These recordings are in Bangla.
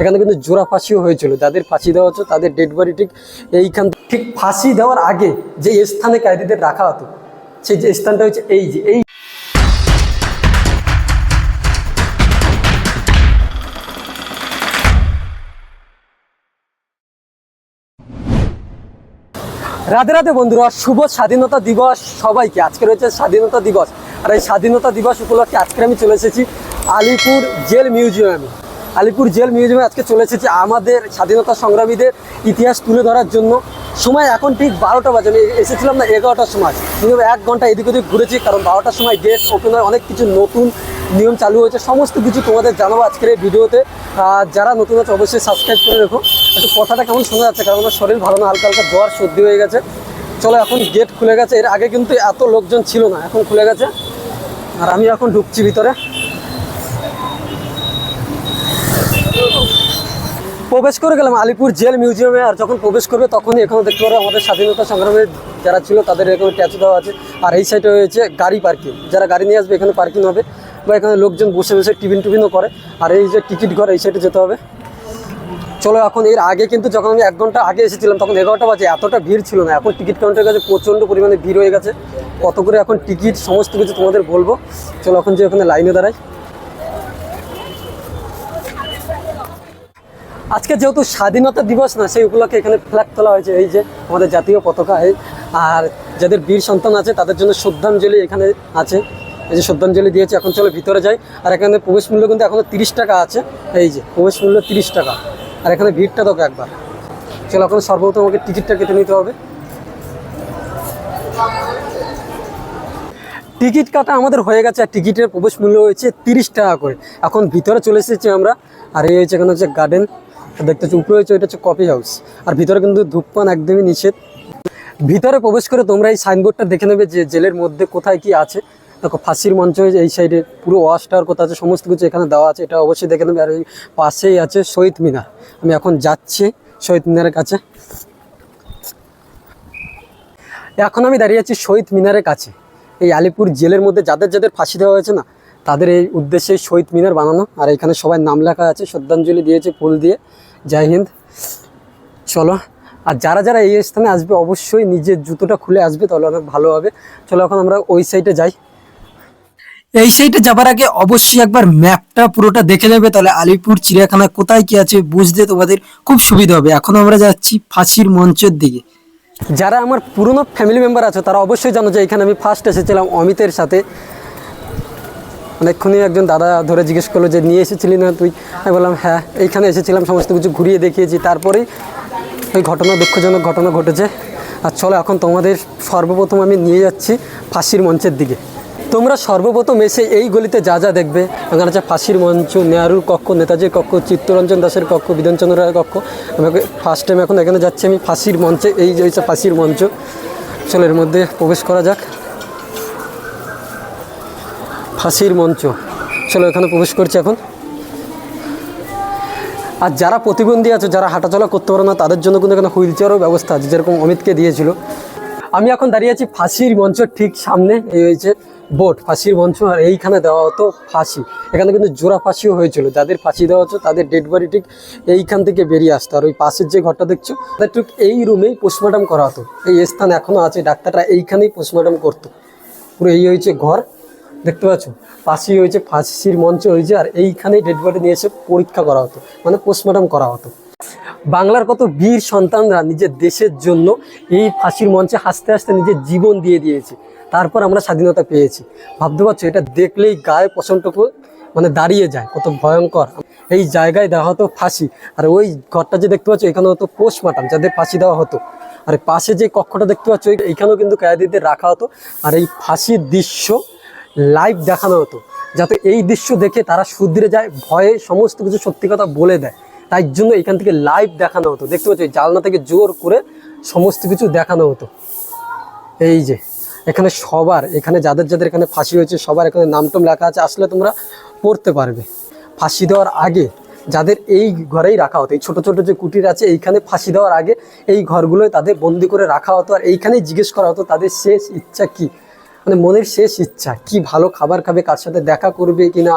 এখানে কিন্তু জোড়া ফাঁসিও হয়েছিল। যাদের ফাঁসি দেওয়া হচ্ছে তাদের ডেড বডি ঠিক এইখান ঠিক ফাঁসি দেওয়ার আগে যে স্থানে কয়েদিদের রাখা হতো, সেই যে স্থানটা হচ্ছে এই যে, এই রাধে রাধে বন্ধুরা, শুভ স্বাধীনতা দিবস সবাইকে। আজকে রয়েছে স্বাধীনতা দিবস। আর এই স্বাধীনতা দিবস উপলক্ষে আজকে আমি চলে এসেছি আলিপুর জেল মিউজিয়ামে। আলিপুর জেল মিউজিয়ামে আজকে চলে এসেছি আমাদের স্বাধীনতা সংগ্রামীদের ইতিহাস তুলে ধরার জন্য। সময় এখন ঠিক বারোটা বাজে, আমি এসেছিলাম না এগারোটার সময়। কিন্তু এক ঘণ্টা এদিক ওদিক ঘুরেছি, কারণ বারোটার সময় গেট ওপেন হয়, অনেক কিছু নতুন নিয়ম চালু হয়েছে, সমস্ত কিছু তোমাদের জানাব আজকের এই ভিডিওতে। যারা নতুন আছে, অবশ্যই সাবস্ক্রাইব করে রেখো। একটু কথাটা কেমন শোনা যাচ্ছে, কারণ আমার শরীর ভালো না, হালকা হালকা জ্বর, সর্দি হয়ে গেছে। চলো এখন গেট খুলে গেছে, এর আগে কিন্তু এত লোকজন ছিল না, এখন খুলে গেছে। আর আমি এখন ঢুকছি ভিতরে। প্রবেশ করে গেলাম আলিপুর জেল মিউজিয়ামে, আর যখন প্রবেশ করবে তখনই এখানে দেখতে পারো আমাদের স্বাধীনতা সংগ্রামের যারা ছিল তাদের এখানে ট্যাচু দেওয়া আছে। আর এই সাইডে হয়েছে গাড়ি পার্কিং যারা গাড়ি নিয়ে আসবে এখানে পার্কিং হবে বা এখানে লোকজন বসে বসে টিফিন টিফিনও করে। আর এই যে টিকিট ঘর, এই সাইডে যেতে হবে। চলো, এখন এর আগে কিন্তু যখন আমি এক ঘণ্টা আগে এসেছিলাম, তখন এগারোটা বাজে, এতটা ভিড় ছিল না। এখন টিকিট কাউন্টারের কাছে প্রচণ্ড পরিমাণে ভিড় হয়ে গেছে। কত করে এখন টিকিট, সমস্ত কিছু তোমাদের বলব। চলো, এখন যে ওখানে লাইনে দাঁড়াই। আজকে যেহেতু স্বাধীনতা দিবস না, সেই উপলক্ষে এখানে ফ্ল্যাগ তোলা হয়েছে। এই যে আমাদের জাতীয় পতাকা, এই আর যাদের বীর সন্তান আছে, তাদের জন্য শ্রদ্ধাঞ্জলি এখানে আছে। এই যে শ্রদ্ধাঞ্জলি দিয়েছে, এখন চলো ভিতরে যাই। আর এখানে প্রবেশ মূল্য কিন্তু এখনও তিরিশ টাকা আছে। এই যে প্রবেশ মূল্য তিরিশ টাকা। আর এখানে ভিড়টা দেখো একবার। চলো এখন সর্বপ্রথম আমাকে টিকিটটা কেটে নিতে হবে। টিকিট কাটা আমাদের হয়ে গেছে, আর টিকিটের প্রবেশ মূল্য হয়েছে তিরিশ টাকা করে। এখন ভিতরে চলে এসেছি আমরা। আর এই হচ্ছে এখানে হচ্ছে গার্ডেন দেখতে উপরে হচ্ছে, এটা হচ্ছে কফি হাউস আর ভিতরে কিন্তু ধূপপান একদমই নিষেধ। ভিতরে প্রবেশ করে তোমরা এই সাইনবোর্ডটা দেখে নেবে যে জেলের মধ্যে কোথায় কি আছে। দেখো, ফাঁসির মঞ্চ হয়েছে এই সাইডে পুরো ওয়াশ টাওয়ার কোথায় আছে, সমস্ত কিছু এখানে দেওয়া আছে, এটা অবশ্যই দেখে নেবে। আর এই পাশেই আছে শহীদ মিনার। আমি এখন যাচ্ছি শহীদ মিনারের কাছে। এখন আমি দাঁড়িয়ে আছি শহীদ মিনারের কাছে। এই আলিপুর জেলের মধ্যে যাদের যাদের ফাঁসি দেওয়া হয়েছে না তাদের এই উদ্দেশ্যে শহীদ মিনার বানানো। আর এখানে সবাই নাম লেখা আছে, শ্রদ্ধাঞ্জলি দিয়েছে, ফুল দিয়ে। জয় হিন্দ। চলো, আর যারা যারা এই স্থানে আসবে, অবশ্যই নিজের জুতোটা খুলে আসবে, তাহলে অনেক ভালো হবে। চলো, এখন আমরা ওই সাইডে যাই। এই সাইডে যাবার আগে অবশ্যই একবার ম্যাপটা পুরোটা দেখে নেবে, তাহলে আলিপুর, চিড়িয়াখানা কোথায় কি আছে বুঝতে তোমাদের খুব সুবিধা হবে। এখন আমরা যাচ্ছি ফাঁসির মঞ্চের দিকে। যারা আমার পুরনো ফ্যামিলি মেম্বার আছে, তারা অবশ্যই জানো যে এখানে আমি ফার্স্ট এসেছিলাম অমিতের সাথে। অনেকক্ষণই একজন দাদা ধরে জিজ্ঞেস করল যে, নিয়ে এসেছিলি না তুই? আমি বললাম হ্যাঁ এইখানে এসেছিলাম, সমস্ত কিছু ঘুরিয়ে দেখিয়েছি। তারপরেই ওই ঘটনা, দুঃখজনক ঘটনা ঘটেছে। আর চলো, এখন তোমাদের সর্বপ্রথম আমি নিয়ে যাচ্ছি ফাঁসির মঞ্চের দিকে। তোমরা সর্বপ্রথম এসে এই গলিতে যা যা দেখবে, এখানে আছে ফাঁসির মঞ্চ, নেহরুর কক্ষ, নেতাজির কক্ষ, চিত্তরঞ্জন দাসের কক্ষ বিধানচন্দ্র রায়ের কক্ষ। আমাকে ফার্স্ট টাইম এখন এখানে যাচ্ছি আমি ফাঁসির মঞ্চে, এই যে ফাঁসির মঞ্চ। চলো, এর মধ্যে প্রবেশ করা যাক। ফাঁসির মঞ্চ। চলো এখানে প্রবেশ করছি এখন। আর যারা প্রতিবন্ধী আছে, যারা হাঁটাচলা করতে পারে না, তাদের জন্য কিন্তু এখানে হুইল চেয়ারও ব্যবস্থা আছে, যেরকম অমিতকে দিয়েছিল। আমি এখন দাঁড়িয়ে আছি ফাঁসির মঞ্চ ঠিক সামনে, এই হয়েছে বোট ফাঁসির মঞ্চ, আর এইখানে দেওয়া হতো ফাঁসি। এখানে কিন্তু জোড়া ফাঁসিও হয়েছিল। যাদের ফাঁসি দেওয়া হতো তাদের ডেড বডি ঠিক এইখান থেকে বেরিয়ে আসতো। আর ওই পাশের যে ঘরটা দেখছ, তাদের ঠিক এই রুমেই পোস্টমর্টম করা হতো। এই স্থান এখনও আছে, ডাক্তাররা এইখানেই পোস্টমর্টম করতো। পুরো এই হয়েছে ঘর। দেখতে পাচ্ছ? পাশেই হয়েছে ফাঁসির মঞ্চ হয়েছে আর এইখানেই ডেড বডি নিয়ে এসে পরীক্ষা করা হতো মানে পোস্টমর্টম করা হতো। বাংলার কত বীর সন্তানরা নিজের দেশের জন্য এই ফাঁসির মঞ্চে হাসতে হাসতে নিজের জীবন দিয়ে দিয়েছে, তারপর আমরা স্বাধীনতা পেয়েছি। ভাবতে পারছ, এটা দেখলেই গায়ে পছন্দটুকু মানে দাঁড়িয়ে যায়, কত ভয়ঙ্কর। এই জায়গায় দেওয়া হতো ফাঁসি, আর ওই ঘরটা যে দেখতে পাচ্ছ এখানে হতো পোস্টমার্টাম যাদের ফাঁসি দেওয়া হতো। আর পাশে যে কক্ষটা দেখতে পাচ্ছ এই- এইখানেও কিন্তু কয়েদিদের রাখা হতো। আর এই ফাঁসির দৃশ্য লাইভ দেখানো হতো, যাতে এই দৃশ্য দেখে তারা শুধরে যায়, ভয়ে সমস্ত কিছু সত্যি কথা বলে দেয়। তাই জন্য এখান থেকে লাইভ দেখানো হতো। দেখতে পাচ্ছ জালনা থেকে জোর করে সমস্ত কিছু দেখানো হতো। এই যে, এখানে সবার, এখানে যাদের যাদের এখানে ফাঁসি হয়েছে, সবার এখানে নামটম লেখা আছে, আসলে তোমরা পড়তে পারবে। ফাঁসি দেওয়ার আগে যাদের এই ঘরেই রাখা হতো, এই ছোটো ছোটো যে কুটির আছে, এইখানে ফাঁসি দেওয়ার আগে এই ঘরগুলোয় তাদের বন্দি করে রাখা হতো, আর এইখানেই জিজ্ঞেস করা হতো, তাদের শেষ ইচ্ছা কি? মানে মনের শেষ ইচ্ছা, কি ভালো খাবার খাবে, কার সাথে দেখা করবে কিনা,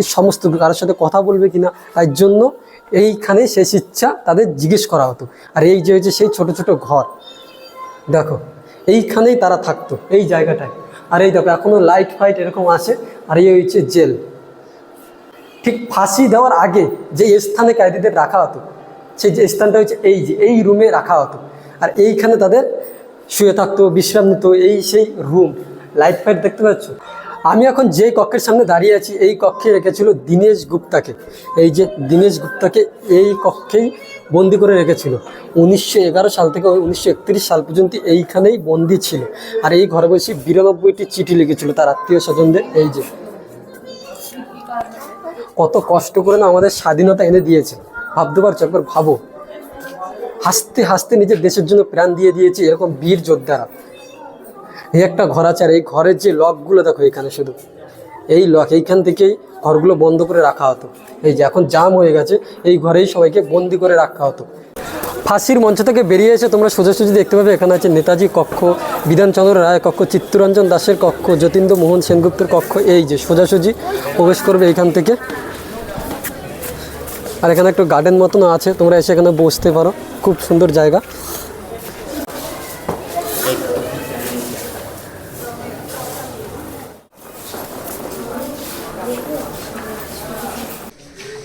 এই সমস্ত কারোর সাথে কথা বলবে কিনা, তার জন্য এইখানে শেষ ইচ্ছা তাদের জিজ্ঞেস করা হতো। আর এই যে হয়েছে সেই ছোট ছোট ঘর, দেখো, এইখানেই তারা থাকতো, এই জায়গাটায়। আর এই দেখো এখনও লাইট ফাইট এরকম আসে আর এই হচ্ছে জেল। ঠিক ফাঁসি দেওয়ার আগে যে স্থানে কয়েদিদের রাখা হতো, সেই যে স্থানটা হচ্ছে এই যে, এই রুমে রাখা হতো। আর এইখানে তাদের শুয়ে থাকতো, বিশ্রাম নিত, এই সেই রুম লাইট ফাইট দেখতে পাচ্ছ? আমি এখন যে কক্ষের সামনে দাঁড়িয়ে আছি, এই কক্ষে রেখেছিল দীনেশ গুপ্তাকে। এই যে দীনেশ গুপ্তাকে এই কক্ষেই বন্দি করে রেখেছিল। উনিশশো এগারো সাল থেকে উনিশশো একত্রিশ সাল পর্যন্ত এইখানেই বন্দি ছিল। আর এই ঘরে বসে বিরানব্বইটি চিঠি লিখেছিল তার আত্মীয় স্বজনদের। এই যে। কত কষ্ট করে না আমাদের স্বাধীনতা এনে দিয়েছে। ভাবতে পারছ? একবার ভাবো। হাসতে হাসতে নিজের দেশের জন্য প্রাণ দিয়ে দিয়েছে এরকম বীর যোদ্ধারা। এই একটা ঘর আছে আর এই ঘরের যে লকগুলো দেখো এখানে শুধু। এই লক, এইখান থেকেই ঘরগুলো বন্ধ করে রাখা হতো। এই যে এখন জাম হয়ে গেছে, এই ঘরেই সবাইকে বন্দি করে রাখা হতো। ফাঁসির মঞ্চ থেকে বেরিয়ে এসে তোমরা সোজাসুজি দেখতে পাবে, এখানে আছে নেতাজি কক্ষ, বিধানচন্দ্র রায় কক্ষ, চিত্তরঞ্জন দাসের কক্ষ, যতীন্দ্র মোহন সেনগুপ্তের কক্ষ, এই যে সোজাসুজি প্রবেশ করবে এইখান থেকে। আর এখানে একটু গার্ডেন মতনও আছে, তোমরা এসে এখানে বসতে পারো। খুব সুন্দর জায়গা।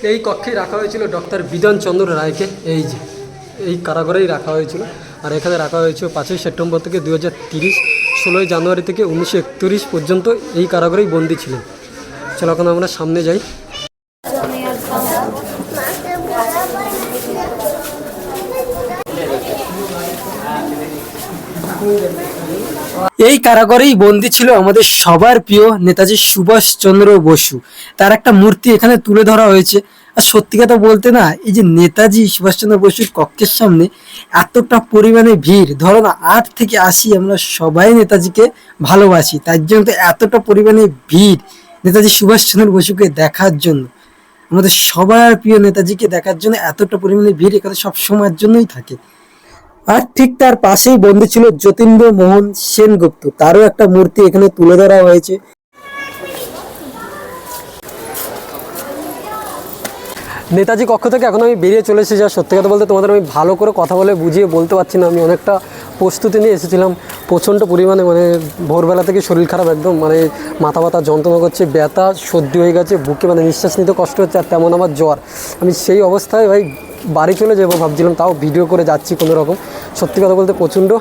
এই কক্ষে রাখা হয়েছিল ডক্টর বিধান চন্দ্র রায়কে। এই যে, এই কারাগারেই রাখা হয়েছিল। আর এখানে রাখা হয়েছিল পাঁচই সেপ্টেম্বর থেকে দু হাজার তিরিশ, ষোলোই জানুয়ারি থেকে উনিশশো একত্রিশ পর্যন্ত এই কারাগারেই বন্দী ছিলেন। চলো এখন আমরা সামনে যাই। এই কারাগারেই বন্দী ছিল আমাদের সবার প্রিয় নেতাজি সুভাষচন্দ্র বসু। তার একটা মূর্তি এখানে তুলে ধরা হয়েছে। আর সত্যি কথা বলতে না, এই যে নেতাজি সুভাষচন্দ্র বসুর কক্ষের সামনে এতটা পরিমাণে ভিড় ধরো না আট থেকে আশি আমরা সবাই নেতাজিকে ভালোবাসি, তার জন্য তো এতটা পরিমাণে ভিড় নেতাজি সুভাষচন্দ্র বসুকে দেখার জন্য। আমাদের সবার প্রিয় নেতাজিকে দেখার জন্য এতটা পরিমাণে ভিড় এখানে সব সময়ের জন্যই থাকে। আর ঠিক তার পাশেই বন্দী ছিল যতীন্দ্র মোহন সেনগুপ্ত। তারও একটা মূর্তি এখানে তুলে ধরা হয়েছে। নেতাজি কক্ষ থেকে এখন আমি বেরিয়ে চলে এসেছি। আর সত্যি কথা বলতে তোমাদের আমি ভালো করে কথা বলে বুঝিয়ে বলতে পারছি না। আমি অনেকটা প্রস্তুতি নিয়ে এসেছিলাম। প্রচণ্ড পরিমাণে মানে ভোরবেলা থেকে শরীর খারাপ একদম। মানে মাথা ব্যথা, যন্ত্রণা করছে, ব্যথা সর্দি হয়ে গেছে, বুকে মানে নিঃশ্বাস নিতে কষ্ট হচ্ছে, আর তেমন আমার জ্বর। আমি সেই অবস্থায় ভাই বাড়ি চলে যাব ভাবছিলাম, তাও ভিডিও করে যাচ্ছি কোনো রকম। সত্যি কথা বলতে প্রচণ্ড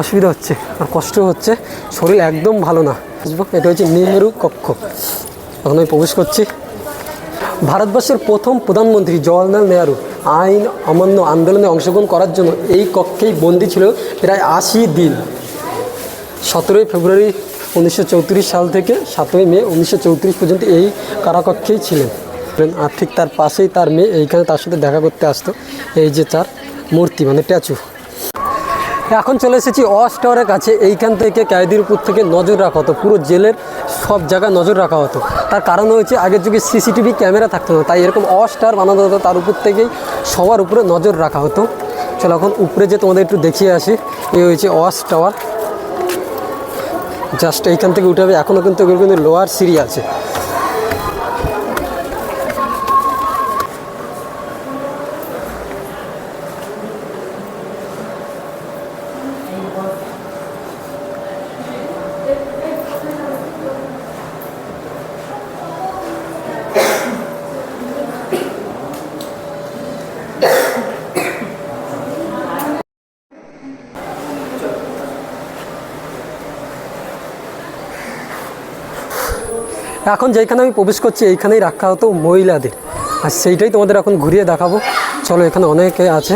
অসুবিধা হচ্ছে আর কষ্ট হচ্ছে। শরীর একদম ভালো না। বুঝব? এটা হচ্ছে নেহেরু কক্ষ। এখন আমি প্রবেশ করছি। ভারতবর্ষের প্রথম প্রধানমন্ত্রী জওয়াহরলাল নেহরু আইন, অমান্য আন্দোলনে অংশগ্রহণ করার জন্য এই কক্ষেই বন্দী ছিল প্রায় আশি দিন। সতেরোই ফেব্রুয়ারি উনিশশো চৌত্রিশ সাল থেকে সাতই মে উনিশশো চৌত্রিশ পর্যন্ত এই কারাকক্ষেই ছিলেন। আর ঠিক তার পাশেই তার মেয়ে এইখানে তার সাথে দেখা করতে আসতো, এই যে তার মূর্তি মানে ট্যাচু। এখন চলে এসেছি ওয়াচ টাওয়ারের কাছে, এইখান থেকে ক্যাদির উপর থেকে নজর রাখা হতো, পুরো জেলের সব জায়গায় নজর রাখা হতো। তার কারণ হয়েছে, আগের যুগে সিসিটিভি ক্যামেরা থাকতো না, তাই এরকম ওয়াচ টাওয়ার বানানো হতো, তার উপর থেকেই সবার উপরে নজর রাখা হতো। চলো এখন উপরে যে তোমাদের একটু দেখিয়ে আসি এই হয়েছে ওয়াচ টাওয়ার জাস্ট এইখান থেকে উঠে হবে, এখনও কিন্তু কিন্তু লোয়ার সিঁড়ি আছে। এখন যেখানে আমি প্রবেশ করছি, এইখানেই রাখা হতো মহিলাদের। আর সেইটাই তোমাদের এখন ঘুরিয়ে দেখাবো। চলো, এখানে অনেকে আছে।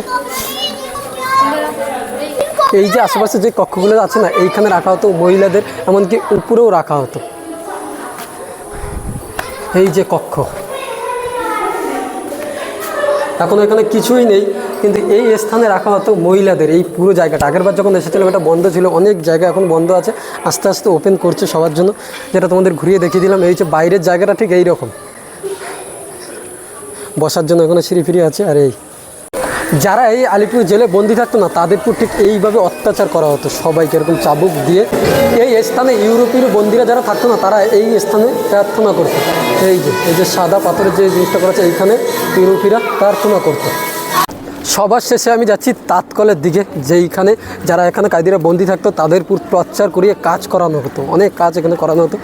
এই যে আশেপাশে যে কক্ষগুলো আছে না, এইখানে রাখা হতো মহিলাদের, এমনকি উপরেও রাখা হতো। এই যে কক্ষ। এখন এখানে কিছুই নেই। কিন্তু এই স্থানে রাখা হতো মহিলাদের, এই পুরো জায়গাটা। আগেরবার যখন এসেছিলাম, এটা বন্ধ ছিল, অনেক জায়গা এখন বন্ধ আছে। আস্তে আস্তে ওপেন করছে সবার জন্য। যেটা তোমাদের ঘুরিয়ে দেখিয়ে দিলাম, এই যে বাইরের জায়গাটা ঠিক এই রকম বসার জন্য এখানে সিঁড়ি ফিরি আছে, আর এই। যারা এই আলিপুর জেলে বন্দি থাকতো না তাদের উপর ঠিক এইভাবে অত্যাচার করা হতো সবাইকে, এরকম চাবুক দিয়ে। এই স্থানে ইউরোপীয় বন্দিরা যারা থাকতো না, তারা এই স্থানে প্রার্থনা করতো। এই যে এই যে সাদা পাথরের যে জিনিসটা করা আছে, এইখানে ইউরোপীরা প্রার্থনা করতো। সবার শেষে আমি যাচ্ছি তাঁতকলের দিকে, যেইখানে যারা এখানে কায়দিরা বন্দি থাকতো, তাদের পুরো টর্চার করিয়ে কাজ করানো হতো। অনেক কাজ এখানে করানো হতো।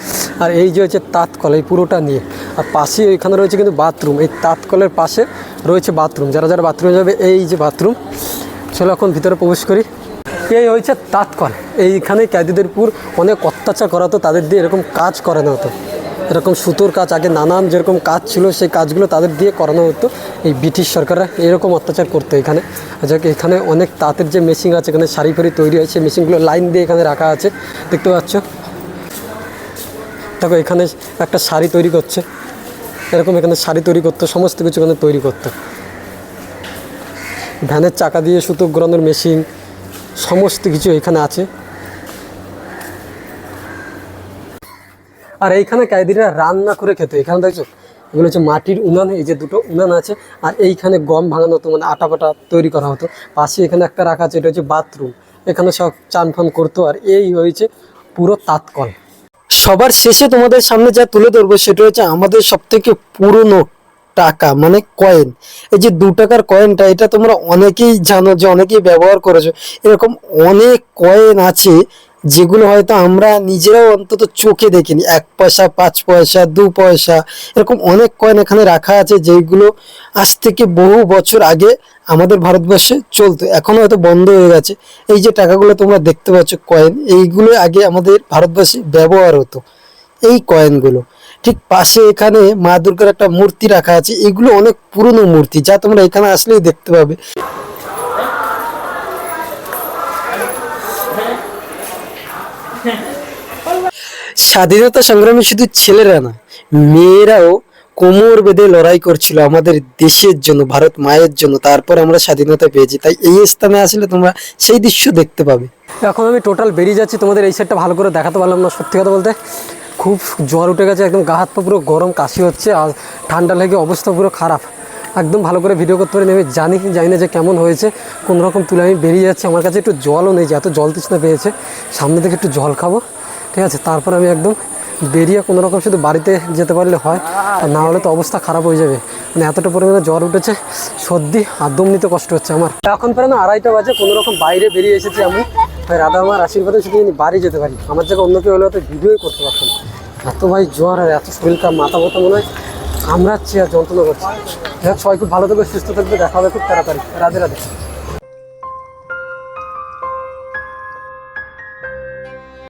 আর এই যে হচ্ছে তাঁতকল, এই পুরোটা নিয়ে। আর পাশে এখানে রয়েছে কিন্তু বাথরুম। এই তাঁতকলের পাশে রয়েছে বাথরুম। যারা যারা বাথরুমে যাবে, এই যে বাথরুম। চলো এখন ভিতরে প্রবেশ করি। এই হয়েছে তাঁতকল। এইখানে ক্যাদিদের পুর অনেক অত্যাচার করা হতো, তাদের দিয়ে এরকম কাজ করানো হতো। এরকম সুতোর কাজ, আগে নানান যেরকম কাজ ছিল সেই কাজগুলো তাদের দিয়ে করানো হতো। এই ব্রিটিশ সরকাররা এরকম অত্যাচার করতো এখানে। যাকে, এখানে অনেক তাঁতের যে মেশিন আছে, এখানে শাড়ি ফাড়ি তৈরি হয়, সেই মেশিনগুলো লাইন দিয়ে এখানে রাখা আছে। দেখতে পাচ্ছ? দেখো, এখানে একটা শাড়ি তৈরি করছে। এরকম এখানে শাড়ি তৈরি করতো, সমস্ত কিছু এখানে তৈরি করতো। ভ্যানের চাকা দিয়ে সুতো ঘোরানোর মেশিন, সমস্ত কিছু এখানে আছে। আর এইখানে ক্যাদিরা রান্না করে খেত। এখানে দেখছ, এগুলো হচ্ছে মাটির উনান, এই যে দুটো উনান আছে, আর এইখানে গম ভাঙানো হতো মানে আটা পাটা তৈরি করা হতো। পাশে এখানে একটা রাখা আছে, এটা হচ্ছে বাথরুম। এখানে সব চান ফান করতো, আর এই হয়েছে পুরো তাঁতকল। সবার শেষে তোমাদের সামনে যা তুলে ধরবো, সেটা হচ্ছে আমাদের সব থেকে পুরনো টাকা মানে কয়েন এই যে দু টাকার কয়েনটা এটা তোমরা অনেকেই জানো যে অনেকেই ব্যবহার করেছ। এরকম অনেক কয়েন আছে যেগুলো হয়তো আমরা নিজেরাও অন্তত চোখে দেখিনি। এক পয়সা, পাঁচ পয়সা, দু পয়সা, এরকম অনেক কয়েন এখানে রাখা আছে যেগুলো আজ থেকে বহু বছর আগে আমাদের ভারতবর্ষে চলতো। এখন হয়তো বন্ধ হয়ে গেছে। এই যে টাকাগুলো তোমরা দেখতে পাচ্ছ কয়েন এইগুলো আগে আমাদের ভারতবর্ষে ব্যবহার হতো। এই কয়েনগুলো ঠিক পাশে এখানে মা দুর্গার একটা মূর্তি রাখা আছে। এগুলো অনেক পুরনো মূর্তি, যা তোমরা এখানে আসলেই দেখতে পাবে। স্বাধীনতা সংগ্রামে শুধু ছেলেরা না, মেয়েরাও কোমর বেঁধে লড়াই করছিল আমাদের দেশের জন্য, ভারত মায়ের জন্য, তারপর আমরা স্বাধীনতা পেয়েছি। তাই এই স্থানে আসলে তোমরা সেই দৃশ্য দেখতে পাবে। এখন আমি টোটাল বেরিয়ে যাচ্ছি, তোমাদের এই সাইডটা ভালো করে দেখাতে পারলাম না, সত্যি কথা বলতে। খুব জ্বর উঠে গেছে, একদম গা হাত পা পুরো গরম, কাশি হচ্ছে, আর ঠান্ডা লেগে অবস্থা পুরো খারাপ। একদম ভালো করে ভিডিও করতে পারি আমি জানি জানি না যে কেমন হয়েছে। কোনো রকম তুলে আমি বেরিয়ে যাচ্ছি, আমার কাছে একটু জলও নেই, যে এত জল তৃষ্ণা পেয়েছে। সামনে থেকে একটু জল খাব। ঠিক আছে, তারপর আমি একদম বেরিয়ে কোনো রকম শুধু বাড়িতে যেতে পারলে হয়, আর না হলে তো অবস্থা খারাপ হয়ে যাবে। মানে এতটা পরিমাণে জ্বর উঠেছে, সর্দি আর দম নিতে কষ্ট হচ্ছে আমার। এখন প্রায় না আড়াইটা বাজে, কোনো রকম বাইরে বেরিয়ে এসেছি আমি। রাধা আমার আশীর্বাদে শুধু বাড়ি যেতে পারি। আমার জায়গায় অন্য কেউ হলে হয়তো ভিডিওই করতে পারতাম। এত ভাই জ্বর আর এত শরীর খারাপ মাথা ব্যথা মনে হয়। কামড়াচ্ছে আর যন্ত্রণা করছি। সবাই খুব ভালো থাকবে সুস্থ থাকবে, দেখা হবে খুব তাড়াতাড়ি। রাধে রাধে।